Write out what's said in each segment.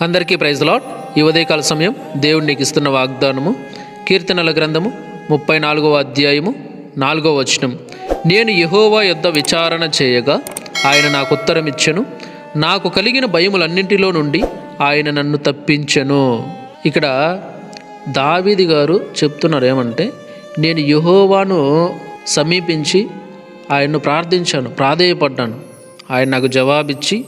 అందరికీ praise lord. ఈ ఉదయకాల సమయం దేవుడు నీకు ఇస్తున్న వాగ్దానము కీర్తనల గ్రంథము ముప్పై నాలుగవ అధ్యాయము నాలుగవ వచనం. నేను యహోవా యొద్ద విచారణ చేయగా ఆయన నాకు ఉత్తరం ఇచ్చెను. నాకు కలిగిన భయములన్నింటిలో నుండి ఆయన నన్ను తప్పించెను. ఇక్కడ దావీది గారు చెప్తున్నారు ఏమంటే నేను యహోవాను సమీపించి ఆయన్ను ప్రార్థించాను ప్రాధేయపడ్డాను. ఆయన నాకు జవాబిచ్చి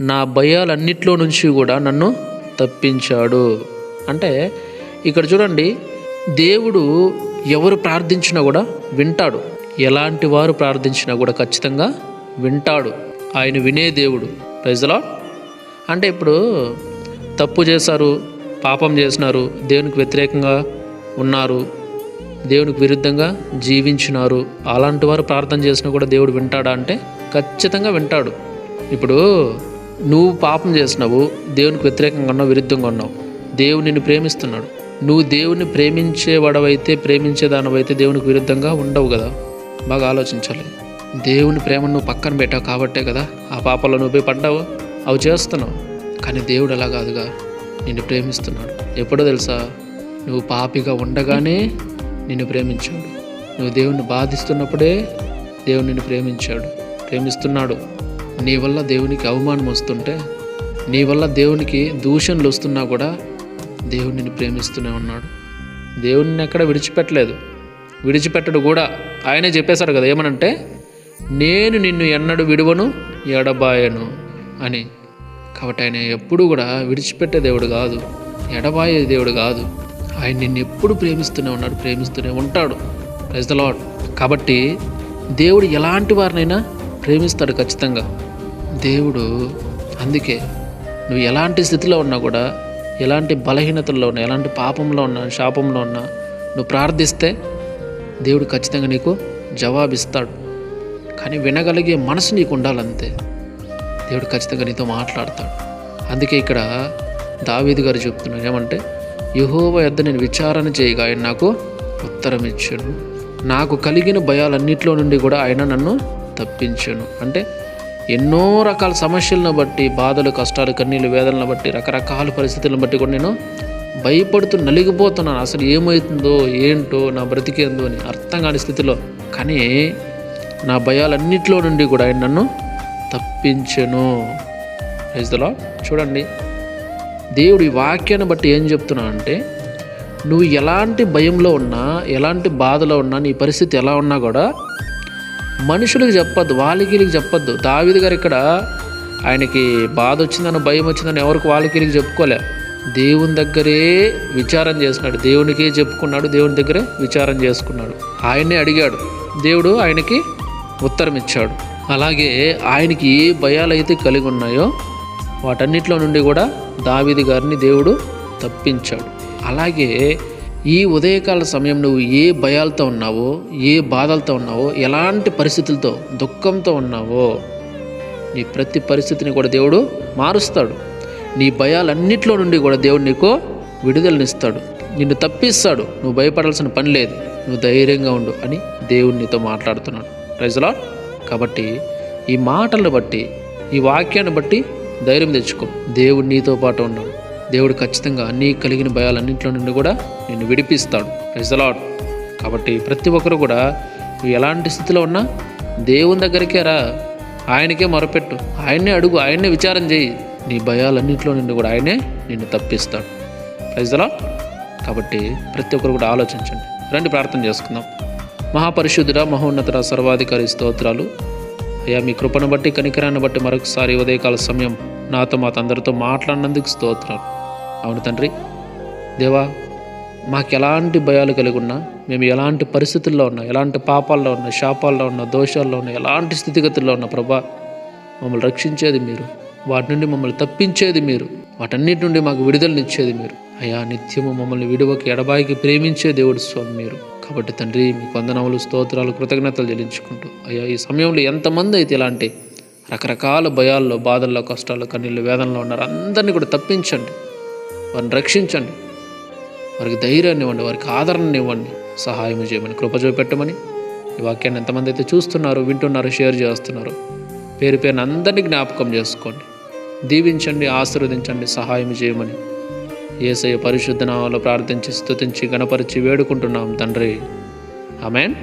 నా భయాలన్నిట్లో నుంచి కూడా నన్ను తప్పించాడు. అంటే ఇక్కడ చూడండి దేవుడు ఎవరు ప్రార్థించినా కూడా వింటాడు. ఎలాంటి వారు ప్రార్థించినా కూడా ఖచ్చితంగా వింటాడు. ఆయన వినే దేవుడు. ప్రజలా అంటే ఇప్పుడు తప్పు చేశారు పాపం చేసినారు దేవునికి వ్యతిరేకంగా ఉన్నారు దేవునికి విరుద్ధంగా జీవించినారు అలాంటి వారు ప్రార్థన చేసినా కూడా దేవుడు వింటాడా అంటే ఖచ్చితంగా వింటాడు. ఇప్పుడు నువ్వు పాపం చేసినావు దేవునికి వ్యతిరేకంగా ఉన్నావు విరుద్ధంగా ఉన్నావు. దేవుడు నిన్ను ప్రేమిస్తున్నాడు. నువ్వు దేవుని ప్రేమించేవాడవైతే ప్రేమించేదానవైతే దేవునికి విరుద్ధంగా ఉండవు కదా? బాగా ఆలోచించాలి. దేవుని ప్రేమను నువ్వు పక్కన పెట్టావు కాబట్టే కదా ఆ పాపంలో నువ్వు పోయి పడ్డావు? అవి చేస్తున్నావు. కానీ దేవుడు అలా కాదుగా. నిన్ను ప్రేమిస్తున్నాడు. ఎప్పుడో తెలుసా? నువ్వు పాపిగా ఉండగానే నిన్ను ప్రేమించాడు. నువ్వు దేవుణ్ణి బాధిస్తున్నప్పుడే దేవుడు నిన్ను ప్రేమించాడు. ప్రేమిస్తున్నాడు. నీ వల్ల దేవునికి అవమానం వస్తుంటే నీ వల్ల దేవునికి దూషణలు వస్తున్నా కూడా దేవుడు నిన్ను ప్రేమిస్తూనే ఉన్నాడు. దేవుడిని ఎక్కడ విడిచిపెట్టలేదు. విడిచిపెట్టడు కూడా. ఆయనే చెప్పేశాడు కదా ఏమనంటే నేను నిన్ను ఎన్నడు విడువను ఎడబాయను అని. కాబట్టి ఆయన ఎప్పుడు కూడా విడిచిపెట్టే దేవుడు కాదు ఎడబాయే దేవుడు కాదు. ఆయన నిన్ను ఎప్పుడు ప్రేమిస్తూనే ఉన్నాడు ప్రేమిస్తూనే ఉంటాడు. ప్రైజ్ ద లాడ్ కాబట్టి దేవుడు ఎలాంటి వారినైనా ప్రేమిస్తాడు ఖచ్చితంగా. దేవుడు అందుకే నువ్వు ఎలాంటి స్థితిలో ఉన్నా కూడా ఎలాంటి బలహీనతల్లో ఉన్నా ఎలాంటి పాపంలో ఉన్నా శాపంలో ఉన్నా నువ్వు ప్రార్థిస్తే దేవుడు ఖచ్చితంగా నీకు జవాబిస్తాడు. కానీ వినగలిగే మనసు నీకు ఉండాలంతే. దేవుడు ఖచ్చితంగా నీతో మాట్లాడతాడు. అందుకే ఇక్కడ దావీదు గారు చెప్తున్నాను ఏమంటే యహోవ యొద్ద నేను విచారణ చేయగా ఆయన నాకు ఉత్తరం ఇచ్చాను నాకు కలిగిన భయాలన్నింటిలో నుండి కూడా ఆయన నన్ను తప్పించాను. అంటే ఎన్నో రకాల సమస్యలను బట్టి బాధలు కష్టాలు కన్నీళ్ళు వేదనలను బట్టి రకరకాల పరిస్థితులను బట్టి కూడా నేను భయపడుతూ నలిగిపోతున్నాను. అసలు ఏమవుతుందో ఏంటో నా బ్రతికేందో అని అర్థం కాని స్థితిలో. కానీ నా భయాలన్నింటిలో నుండి కూడా ఆయన నన్ను తప్పించను. రైతులో చూడండి దేవుడి వాక్యాన్ని బట్టి ఏం చెప్తున్నా అంటే నువ్వు ఎలాంటి భయంలో ఉన్నా ఎలాంటి బాధలో ఉన్నా నీ పరిస్థితి ఎలా ఉన్నా కూడా మనుషులకు చెప్పొద్దు వాళ్ళకి చెప్పొద్దు. దావిది గారు ఇక్కడ ఆయనకి బాధ వచ్చిందని భయం వచ్చిందని ఎవరికి వాళ్ళకి చెప్పుకోలే. దేవుని దగ్గరే విచారం చేసినాడు దేవునికే చెప్పుకున్నాడు దేవుని దగ్గరే విచారం చేసుకున్నాడు. ఆయనే అడిగాడు. దేవుడు ఆయనకి ఉత్తరం ఇచ్చాడు. అలాగే ఆయనకి ఏ భయాలు అయితే కలిగి ఉన్నాయో వాటన్నిటిలో నుండి కూడా దావిది గారిని దేవుడు తప్పించాడు. అలాగే ఈ ఉదయకాల సమయం నువ్వు ఏ భయాలతో ఉన్నావో ఏ బాధలతో ఉన్నావో ఎలాంటి పరిస్థితులతో దుఃఖంతో ఉన్నావో నీ ప్రతి పరిస్థితిని కూడా దేవుడు మారుస్తాడు. నీ భయాలన్నింటిలో నుండి కూడా దేవుడు నీకు విడుదలనిస్తాడు. నిన్ను తప్పిస్తాడు. నువ్వు భయపడాల్సిన పని లేదు. నువ్వు ధైర్యంగా ఉండు అని దేవుడు నీతో మాట్లాడుతున్నాడు. ప్రజలా కాబట్టి ఈ మాటలను బట్టి ఈ వాక్యాన్ని బట్టి ధైర్యం తెచ్చుకో. దేవుడు నీతో పాటు ఉన్నాడు. దేవుడు ఖచ్చితంగా నీ కలిగిన భయాలన్నింటిలో నుండి కూడా నిన్ను విడిపిస్తాడు. ప్రజలాడ్ కాబట్టి ప్రతి ఒక్కరు కూడా నువ్వు ఎలాంటి స్థితిలో ఉన్నా దేవుని దగ్గరికే రా. ఆయనకే మొరపెట్టు. ఆయన్నే అడుగు ఆయన్నే విచారం చేయి. నీ భయాలన్నింటిలో నుండి కూడా ఆయనే నిన్ను తప్పిస్తాడు. రైజలా కాబట్టి ప్రతి ఒక్కరు కూడా ఆలోచించండి. రండి ప్రార్థన చేసుకుందాం. మహాపరిశుద్ధుడ మహోన్నతుడ సర్వాధికారి స్తోత్రాలు. అయ్యా మీ కృపను బట్టి కనికరాన్ని బట్టి మరొకసారి ఉదయకాల సమయం నాతో మా అందరితో మాట్లాడినందుకు స్తోత్రాలు. అవును తండ్రి. దేవా మాకు ఎలాంటి భయాలు కలిగి ఉన్నా మేము ఎలాంటి పరిస్థితుల్లో ఉన్నా ఎలాంటి పాపాల్లో ఉన్నా శాపాల్లో ఉన్నా దోషాల్లో ఉన్నా ఎలాంటి స్థితిగతుల్లో ఉన్నా ప్రభా మమ్మల్ని రక్షించేది మీరు. వాటి నుండి మమ్మల్ని తప్పించేది మీరు. వాటన్నిటి నుండి మాకు విడుదలనిచ్చేది మీరు. అయ్యా నిత్యము మమ్మల్ని విడువకి ఎడబాయికి ప్రేమించే దేవుడు స్వామి మీరు. కాబట్టి తండ్రి మీ వందనములు స్తోత్రాలు కృతజ్ఞతలు చెల్లించుకుంటూ అయ్యా ఈ సమయంలో ఎంతమంది అయితే ఇలాంటి రకరకాల భయాల్లో బాధల్లో కష్టాల్లో కన్నీళ్ళు వేదనలో ఉన్నారు అందరినీ కూడా తప్పించండి. వారిని రక్షించండి. వారికి ధైర్యాన్ని ఇవ్వండి వారికి ఆదరణ ఇవ్వండి సహాయం చేయమని కృప చూపెట్టమని ఈ వాక్యాన్ని ఎంతమంది అయితే చూస్తున్నారు వింటున్నారు షేర్ చేస్తున్నారు పేరు పేరు అందరినీ జ్ఞాపకం చేసుకోండి. దీవించండి ఆశీర్వదించండి సహాయం చేయమని ఏసయ పరిశుద్ధనామంలో ప్రార్థించి స్థుతించి గణపరిచి వేడుకుంటున్నాం తండ్రి. ఆమెన్.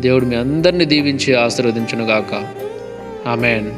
దేవుడు మీ అందరినీ దీవించి ఆశీర్వదించునుగాక. ఆమెన్.